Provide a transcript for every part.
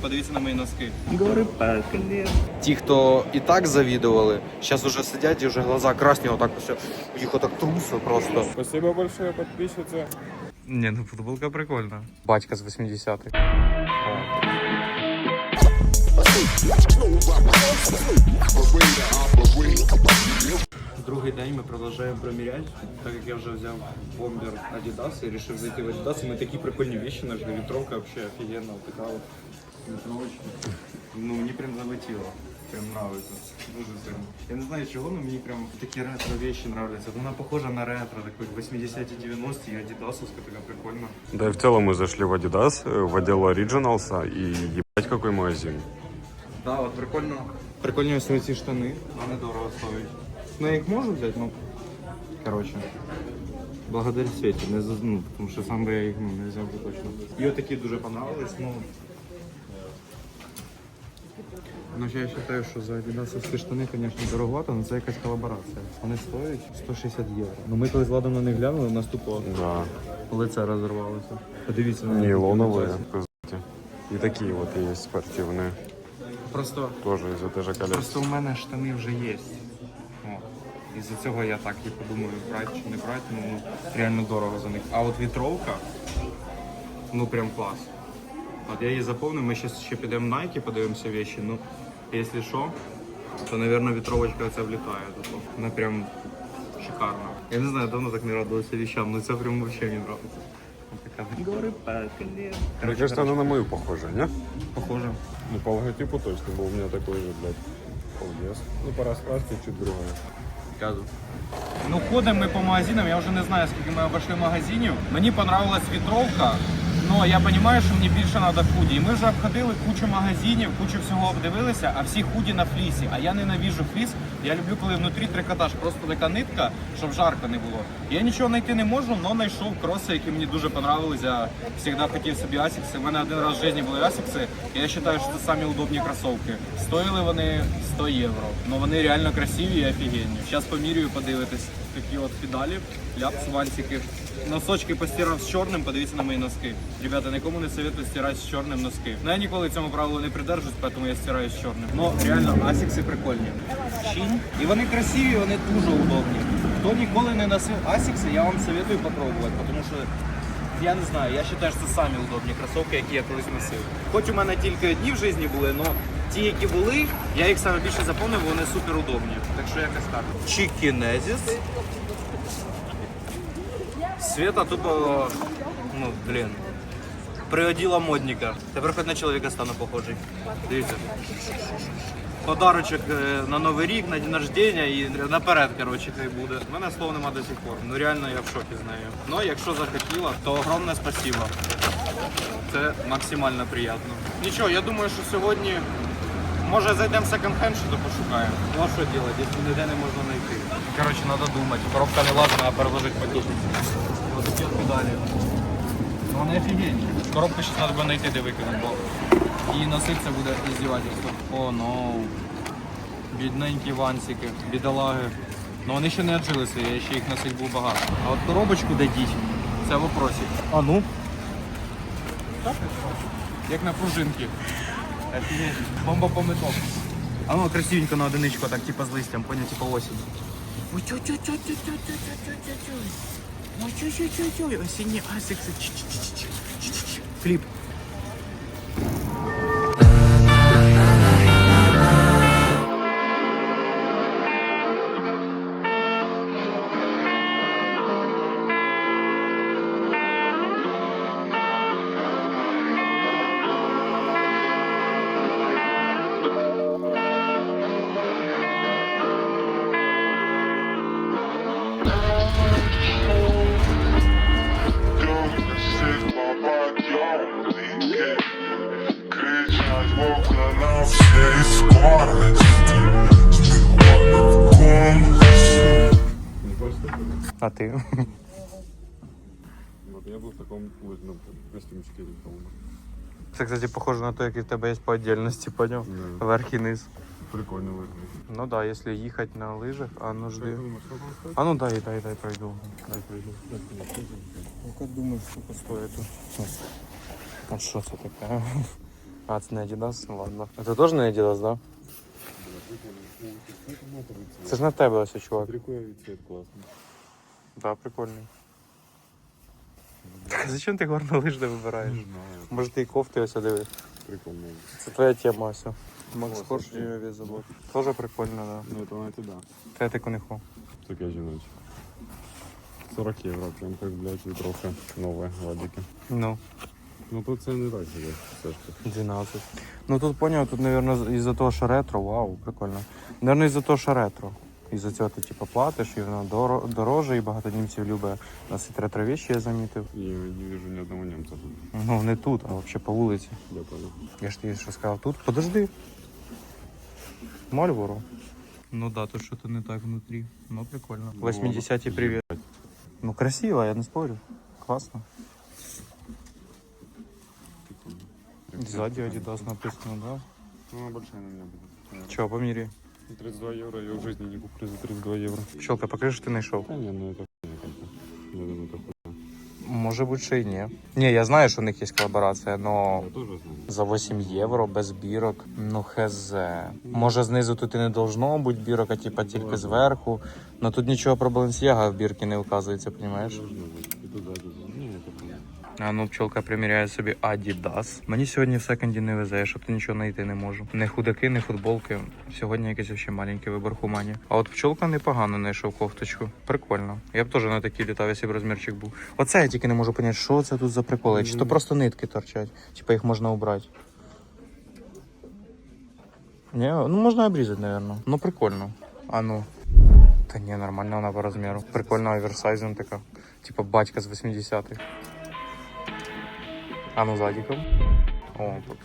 Подивіться на мої носки. Гори пекли. Ті, хто і так завідували, зараз уже сидять і вже глаза красні, отак все. Їх отак трусо просто. Спасибо большое, подписчица. Ні, ну футболка прикольна. Батька з 80-х. Другий день ми продовжуємо проміряти, так як я вже взяв бомбер Adidas і вирішив зайти в Adidas. І ми такі прикольні вещи знайшли. Вітровка взагалі офігенна, така от вітровочка. Ну мені прям залетіло. Прям нравится. Дуже сильно. Я не знаю чого, але мені прям такі ретро вещи нравляться. Вона похожа на ретро, такой 80-ті 90-ті, і адідасовська така прикольна. Да и в целом мы зашли в Adidas, э, в отдел Originals, и ебать какой магазин. Да, от прикольно. Прикольні ось ці штани, вони дорого стоять. Ну я їх можу взяти, ну. Коротше. Благодаря Світі, не за- ну, тому що сам би я їх ну, не взяв би точно. І отакі дуже понравились, ну. Ну, я вважаю, що за адідасовські штани, звісно, дороговато, але це якась колаборація. Вони стоять 160 євро. Ну ми коли з Владом на них глянули, у нас тупо Да, лице розірвалося. Подивіться на них. нейлоновые. кстати. И такие вот есть спортивные. Просто Тоже из этой же коллекции. Просто у мене штани вже є. О. І за цього я так і подумаю, брати чи не брати, ну реально дорого за них. А от вітровка, ну прям клас. От я її заповнив, ми ще, ще підемо в Nike, подивимося вещи, ну, якщо що, то, мабуть, вітровочка ця влітає. Тобто. Вона прям шикарна. Я не знаю, давно так не радувався вещам, але це прям вообще мені подобається. Гори пекли. Мне кажется, она на мою похожа, не? похоже. Ну, по логотипу точно, был у меня такой же, блядь, полвес. Ну, по раскраске чуть другая. Казу. Ну, ходимо ми по магазинам, я вже не знаю, скільки ми обійшли магазинів. Мені понравилась вітровка, але я розумію, що мені більше треба худі. І ми вже обходили кучу магазинів, кучу всього обдивилися, а всі худі на флісі. А я ненавіжу фліс. Я люблю, коли внутрі трикотаж, просто така нитка, щоб жарко не було. Я нічого знайти не можу, але знайшов кроси, які мені дуже понравились. Я завжди хотів собі асікси. У мене один раз в житті були асікси. Я вважаю, що це самі удобні кросовки. Стоїли вони 100 євро. але вони реально красиві і офігенні. Зараз помірюю, подивитись. Такі от педалі, ляпс, вальсики. Носочки постирав з чорним, подивіться на мої носки. Ребята, нікому не советую стирати з чорним носки. Ну я ніколи цьому правилу не придержусь, тому я стираю з чорним. Ну реально, асікси прикольні. І вони красиві, вони дуже удобні. Хто ніколи не носив асікси, я вам советую попробувати, тому що я не знаю, я вважаю, що це самі удобні кросовки, які я колись носив. Хоч у мене тільки одні в житті були, але ті, які були, я їх саме більше запомнив, бо вони супер удобні. Так що якось так. Чікінезіс. Света тупо, ну, блін. Приоділа модника. Тепер хоч на чоловіка стану похожий. Дивіться. Подарочок е, на Новий рік, на день рождення і наперед, коротше, хай буде. У мене слов нема до сих пор. Ну реально я в шокі з нею. Ну, якщо захотіла, то огромне спасибо. Це максимально приємно. Нічого, я думаю, що сьогодні може зайдемо в секонд-хенд, що то пошукаємо. Ну а що робити, якщо ніде не можна знайти. Коротше, треба думати. Коробка не лазить, треба переложити подушку. Педалі. Ну вони офігенні. Коробку ще треба знайти, де викинути, бо і носити це буде іздівательство. О, ну. Бідненькі вансики, бідолаги. Ну вони ще не оджилися, я ще їх носить був багато. А от коробочку де діть, це вопросик. А ну. Як на пружинки. Офігеть. Бомба по меток. А ну красивенько на одиничку, так типа з листям, понял, типа осінь. Ой, тю тю тю тю тю тю тю тю тю Ой-ой-ой, осінні асикси. Фліп. А ти? Вот я был в таком вот, ну, костюмчике таком. Це, кстати, похоже на те, який в тебе є по отдельності, поняв? Да. Верх і низ. Прикольно выглядит. Ну да, если ехать на лыжах, а ну Как жди. ты думаешь, сколько он стоит? А ну дай, дай, дай пройду. Дай пройду. Ну как думаешь, сколько стоит? А что это такое? А, це не Adidas? Ну ладно. А це теж не Adidas, да? Це ж на тебе ось, чувак. Прикольный цвет классный. Да, прикольний. Так, а зачем ти горнолижне вибираєш? Не знаю. Може ти і кофти ось диви. Прикольно. Це твоя тема ось. Макс О, Корж слушай. весь забор. Тоже прикольно, да. Ну это на тебя. Та я таку не ху. Такая же ночь. 40 евро, прям как, блядь, ветровка новая, ладики. Ну, Ну тут цены так себе, Сашка. 12. Ну тут поняв, тут, наверное, із-за того, що ретро, вау, прикольно. Наверное, із-за того, що ретро. Із-за цього ти типу, платиш, і воно доро- дороже, і багато німців любить носити ретро вещи, я замітив. И не вижу ни одного немца тут. Ну, не тут, а взагалі по вулиці. Я понял. Я ж тобі що сказав, тут подожди. Мальворо. Ну да, тут что-то не так внутри. Ну прикольно. Ну, 80-ті привет. Ну красиво, я не спорю. Классно. Прикольно. Сзади Adidas написано, да? Ну, она большая на меня будет. Че, помірі. 32 евро я в жизни не куплю за 32 евро. Пчелка, покажи, що ти знайшов. Да не, ну это. Я думаю, это хуйня. Може бути, ще й ні. Ні, я знаю, що у них є колаборація, но Я тоже знаю. за 8 євро без бірок. Ну хз. Може знизу тут і не должно бути бірок, а типа тільки зверху. Но тут нічого про Balenciaga в бірки не вказується, розумієш? А ну, пчелка приміряє собі Adidas. Мені сьогодні в секонді не везе, я то нічого знайти не можу. Не худаки, не футболки. Сьогодні якийсь ще маленький вибор хумані. А от пчелка непогано знайшов кофточку. Прикольно. Я б теж на такій літав, якщо б розмірчик був. Оце я тільки не можу поняти, що це тут за приколи. Чи то просто нитки торчать, типа їх можна убрати. Ні, ну можна обрізати, напевно. Ну прикольно. А ну. Та ні, нормально вона по розміру. Прикольно оверсайзом така. Типа батька з 80-х. А ну задиком. О, тут.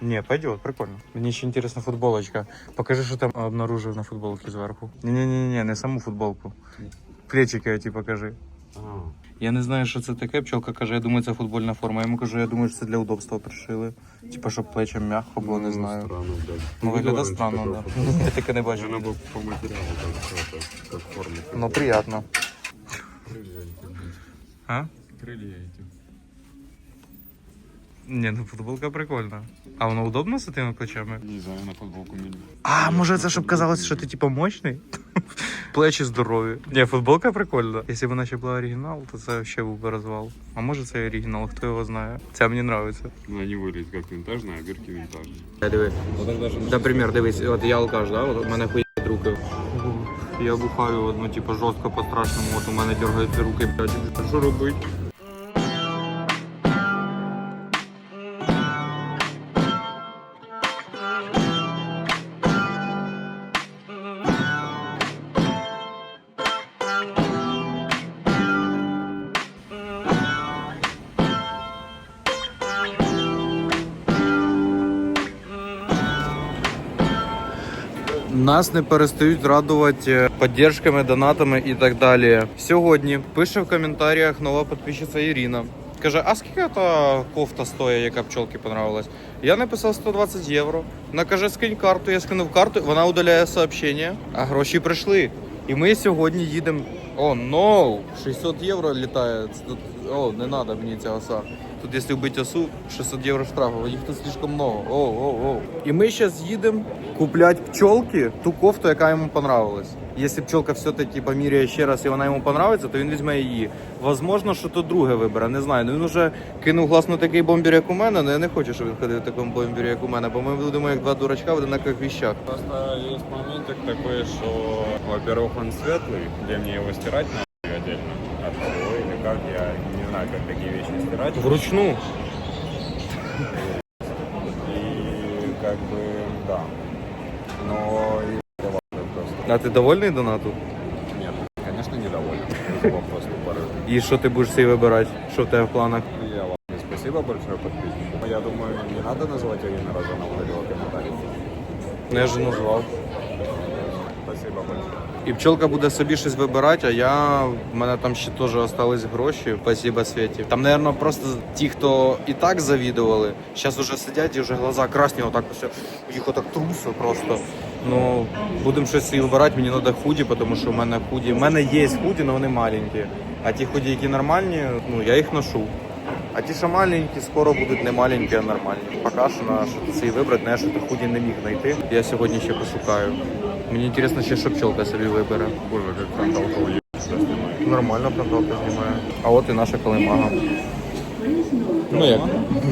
Не, пойдет, прикольно. Мне еще интересна футболочка. Покажи, что там обнаружил на футболке сверху. Не-не-не, не саму футболку. Плечики эти покажи. А, Я не знаю, що це таке. Пчелка каже, я думаю, це футбольна форма. Я йому кажу, я думаю, що це для удобства пришили. Типа, щоб плечам м'яко було, не знаю. Странно, блядь. Ну, виглядає странно, да. Я таке не бачу. Она бы по материалу как, это, как форма. Ну, приятно. Крылья эти. А? Крылья эти. Не, ну футболка прикольна. А воно удобно з тими плечами? Не знаю, на футболку мне. А, може це щоб казалось, що ти типа мощний? Плечі здорові. Ні, футболка прикольна. Якщо б вона ще була оригінал, то це ще був би розвал. А може це оригінал, хто його знає. Це мені подобається. Она не выглядит как винтажная, а бирки винтажные. Диви. Вот Наприклад, дивись, от я алкаш, да? От у мене хує руки. Я бухаю одну, типу, жорстко по-страшному, от у мене дергаються руки, блядь, що робити? Нас не перестають радувати підтримками, донатами і так далі. Сьогодні пише в коментарях нова підписчиця Ірина. Каже, а скільки та кофта стоїть, яка пчолки понравилась? Я написав 120 євро. Вона каже, скинь карту, я скинув карту, вона удаляє сообщення, а гроші прийшли. І ми сьогодні їдемо. О, ноу! 600 євро літає. Тут, о, не треба мені ця оса. Тут, якщо вбити осу, 600 євро штрафу, їх тут слишком много. О, о, о. І ми зараз їдемо купляти пчолки ту кофту, яка йому понравилась. Якщо пчолка все-таки поміряє ще раз і вона йому понравиться, то він візьме її. Возможно, що то друге вибере, не знаю. Ну він вже кинув глас на такий бомбір, як у мене, але я не хочу, щоб він ходив в такому бомбірі, як у мене, бо ми будемо як два дурачка в одинакових віщах. Просто есть моментик такой, что, во-первых, он светлый, где мне его стирать надо отдельно от того, или как, я не знаю, как такие вещи стирать. Вручну. А ти довольний донату? Нет, конечно, недоволен. Это вопрос тупорый. І що ти будеш собі вибирати? Що в тебе в планах? Я вам спасибо большое, подписчику. Я думаю, не надо называть Ирину Розанову в его комментариях. Ну, я ж назвав. Спасибо большое. І пчелка буде собі щось вибирати, а я в мене там ще теж остались гроші. Спасибо, Світі. Там, напевно, просто ті, хто і так завідували, зараз уже сидять і вже глаза красні, отак ось їх отак трусо просто. Ну, будемо щось собі вибирати, мені треба худі, тому що в мене худі. В мене є худі, але вони маленькі. А ті худі, які нормальні, ну я їх ношу. А ті, що маленькі, скоро будуть не маленькі, а нормальні. Поки що на цей вибрати, не що ти худі не міг знайти. Я сьогодні ще пошукаю. Мені цікаво, ще що пчелка собі вибере. Боже, как фронталка уебать. Нормально фронтовка знімає. А от і наша калимага. Ну як?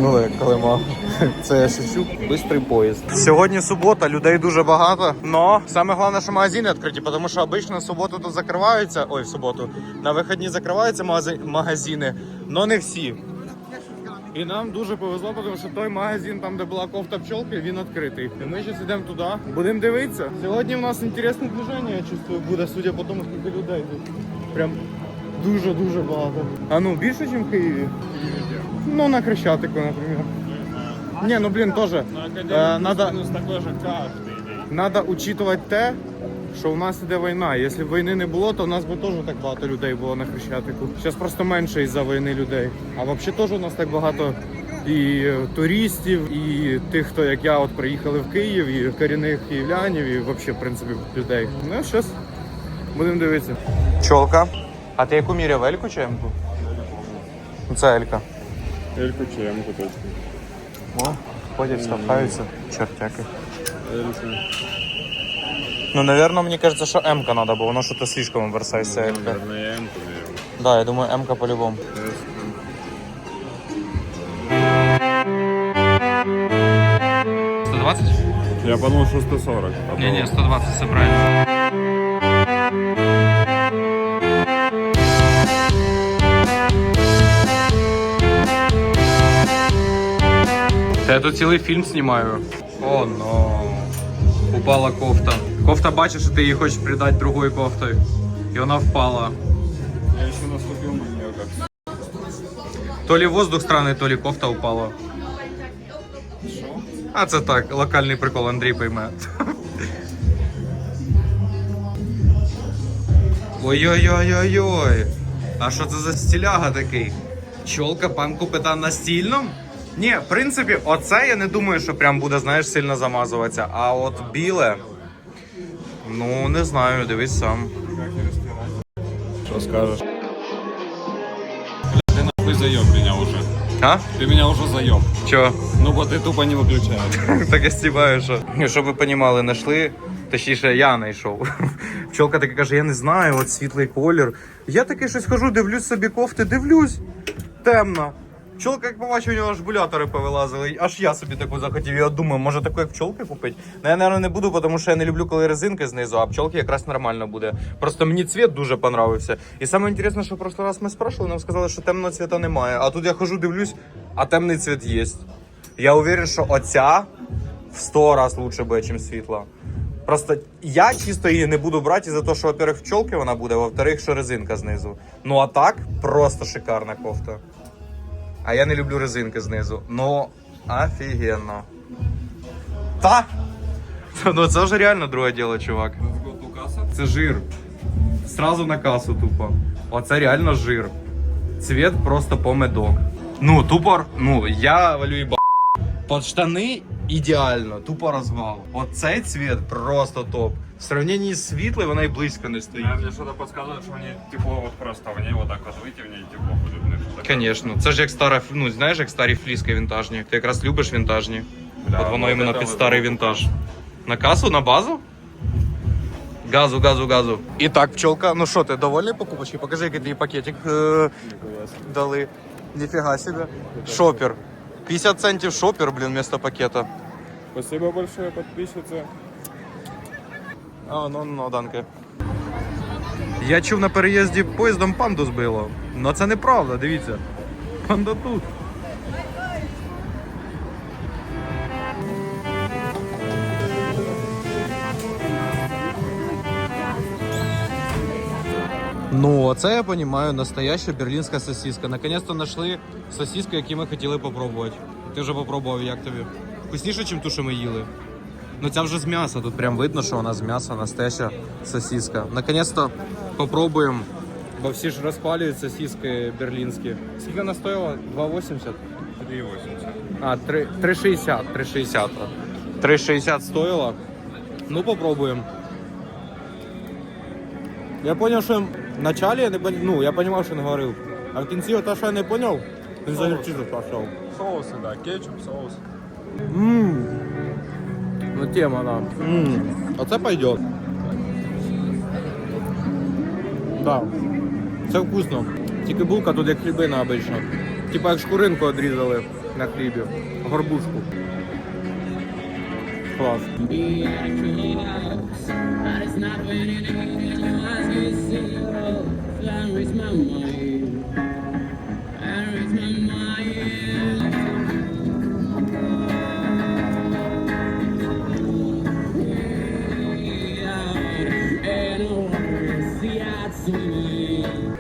Ну як калимага. Це я шучу. Бистрий поїзд. Сьогодні субота, людей дуже багато. Но саме головне, що магазини відкриті, тому що обично в суботу тут закриваються. Ой, в суботу. На вихідні закриваються магазини, але не всі. І нам дуже повезло, тому що той магазин, там де була кофта пчелки, він відкритий. І ми зараз йдемо туди. Будемо дивитися. Сьогодні в нас інтересне движення, я чувствую, буде, судя по тому, скільки людей тут. Прям дуже-дуже багато. А ну більше, ніж в Києві? Ну, на Хрещатику, наприклад. Не, ну блін, теж. Е, надо, такой же каждый день. надо учитувати те, що у нас іде війна. Якщо б війни не було, то у нас би теж так багато людей було на Хрещатику. Зараз просто менше із-за війни людей. А взагалі теж у нас так багато і е, туристів, і тих, хто як я от приїхали в Київ, і корінних київлянів, і взагалі, в принципі, людей. Ну, зараз будемо дивитися. Чолка. А ти яку міряв Ельку чи Емку? Це Елька. Эльку чемку точно. О, ходять, штовхаються. Чертяки. Эльку. Ну, наверное, мне кажется, что М-ка надо было, но что-то слишком оверсайз L. Наверное, я М-ку беру. Да, я думаю, М-ка по-любому. 120? Я подумал, что 140. а то- Не-не, 120, все правильно. Я тут цілий фільм знімаю. О, но. Упала кофта. Кофта бачиш, що ти її хочеш придати другою кофтою. І вона впала. Я еще наступил на нее как. То ли воздух странний, то ли кофта упала. А це так, локальний прикол, Андрій пойме. Ой-ой-ой-ой-ой. А що це за стіляга такий? Чолка пан купита на стільному? Ні, в принципі, оце я не думаю, що прям буде, знаєш, сильно замазуватися. А от біле. Ну, не знаю, дивись сам. Что скажешь? Ты нахуй заеб меня уже. А? Ты меня уже заеб. Чо? Ну вот ты тупо не выключаешь. Так я стібаю, що. Щоб ви понімали, знайшли. Точніше, я знайшов. Пчолка така каже: я не знаю, от світлий колір. Я таки щось хожу, дивлюсь собі кофти, дивлюсь. Темно. Пчолка, як побачив, у нього аж булятори повилазили. Аж я собі таку захотів. Я думаю, може таку як пчолки купити. Ну я, мабуть, не буду, тому що я не люблю, коли резинки знизу, а пчолки якраз нормально буде. Просто мені цвіт дуже понравився. І саме інтересне, що в прошлий раз ми спрашивали, нам сказали, що темного цвіта немає. А тут я хожу, дивлюсь, а темний цвіт є. Я уверен, що оця в 100 раз лучше буде, ніж світла. Просто я чисто її не буду брати за те, що, во-первых, в чолки вона буде, во-вторых, що резинка знизу. Ну а так, просто шикарна кофта. А я не люблю резинки знизу. Ну, офігенно. Та! Ну це вже реально друге діло, чувак. Це жир. Сразу на касу тупо. Оце реально жир. Цвет просто помедок. Ну, тупо, ну, я валю і Под штани ідеально, тупо розвал. Оцей цвет просто топ. В сравненні з світлою вона й близько не стоїть. А мне что-то подсказывает, что они тепло вот просто в ней вот так вот выйти, в ней тепло будет. Мне что-то Звісно, це ж як стара, ну знаєш, як старі фліски вінтажні. Ти якраз любиш вінтажні. Да, От воно вот іменно это під вот старий было вінтаж. На касу, на базу? Газу, газу, газу. І так, пчелка, ну що ти, довольний покупочки? Покажи, який тобі пакетик е, дали. Ніфіга себе. Шопер. 50 центів шопер, блін, вместо пакета. Спасибо большое, подписчица. А, ну, ну, данке. Я чув на переїзді поїздом панду збило. Ну це неправда, дивіться. Панда тут. Ну, оце я розумію, настояща берлінська сосиска. Наконець-то знайшли сосиску, яку ми хотіли попробувати. Ти вже попробував, як тобі? Вкусніше, ніж ту, що ми їли. Ну ця вже з м'яса, тут прям видно, що вона з м'яса, настояща сосиска. Наконець-то попробуємо. Бо всі ж розпалюють сосиски берлінські. Скільки вона стоїла? 2,80? 3,80. А, 3 3,60. 3,60. 3,60 стоїла. Ну, попробуємо. Я зрозумів, що в началі я не ну, я розумів, що не говорив. А в кінці, ото, що я не зрозумів, Він за гірчицю пішов. Соусы, да, кетчуп, соус. Ммм. Ну тема, да. Ммм. Оце пойдет. Да. Це вкусно. Тільки булка тут як хлібина обично. Типа як шкуринку відрізали на хлібі. Горбушку. Клас.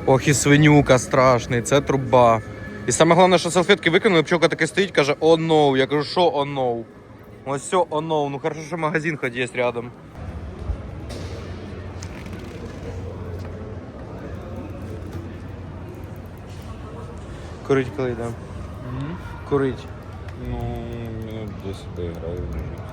Ох і свинюка страшний, це труба. І саме головне, що салфетки викинули, пчока таке стоїть, каже, о ноу. Я кажу, що о ноу? Ось все о ноу. Ну хорошо, що магазин хоч є рядом. Курить коли йде? Курить. Ну, минут 10 доиграю. уже.